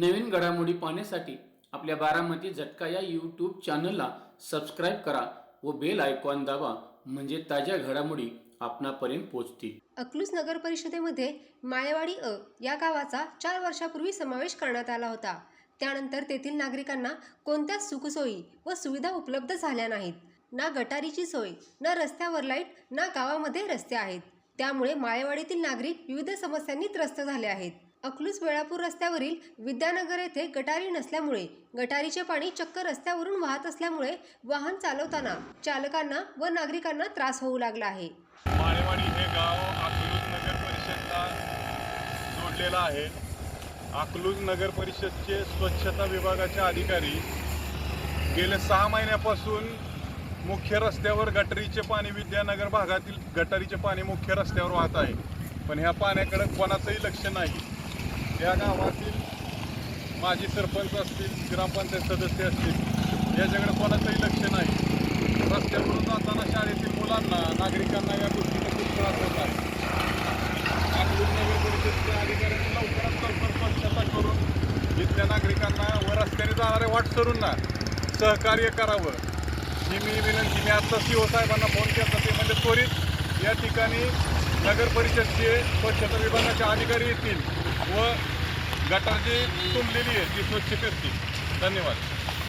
नवीन घडामोडी पाहण्यासाठी आपल्या बारामती झटका या यूट्यूब चॅनलला सबस्क्राईब करा व बेल आयकॉन दाबा म्हणजे ताज्या घडामोडी आपणापर्यंत पोहोचतील. अकलूज नगर परिषदेमध्ये माळेवाडी अ या गावाचा चार वर्षापूर्वी समावेश करण्यात आला होता. त्यानंतर तेथील नागरिकांना कोणत्याच सुखसोयी व सुविधा उपलब्ध झाल्या नाहीत. ना गटारीची सोय ना रस्त्यावर लाइट ना गावामध्ये रस्ते आहेत. त्यामुळे माळेवाडीतील नागरिक विविध समस्यांनी त्रस्त झाले आहेत. अकलूज वेळापूर रस्त्यावरील विद्यानगर येथे गटारी नसल्यामुळे गटारीचे पाणी चक्क रस्त्यावरून वाहत असल्यामुळे वाहन चालवताना चालकांना व नागरिकांना त्रास होऊ लागला आहे. माळेवाडी हे गाव अकलूज नगर परिषदला जोडलेलं आहे. अकलूज नगर परिषदचे स्वच्छता विभागाचे अधिकारी गेल्या सहा महिन्यापासून मुख्य रस्त्यावर गटारीचे पाणी विद्यानगर भागातील गटारीचे पाणी मुख्य रस्त्यावर वाहत आहे. पण ह्या पाण्याकडे कोणाचंही लक्ष नाही. या गावातील माजी सरपंच असतील ग्रामपंचायत सदस्य असतील याच्याकडे कोणाचंही लक्ष नाही. रस्त्यावरून जाताना शाळेतील मुलांना नागरिकांना या गोष्टीचा खूप त्रास होत आहे अधिकाऱ्यांनी लवकरात लवकर स्वच्छता करून इथल्या नागरिकांना व रस्त्याने जाणाऱ्या वाटसरूंना सहकार्य करावं. ही मी विनंती मी आत्ता सी ओ साहेबांना फोन केला ते म्हणजे त्वरित या ठिकाणी नगर परिषदचे स्वच्छता विभागाचे अधिकारी येतील व गटार जी तुंबलेली आहे ती स्वच्छ करतील धन्यवाद.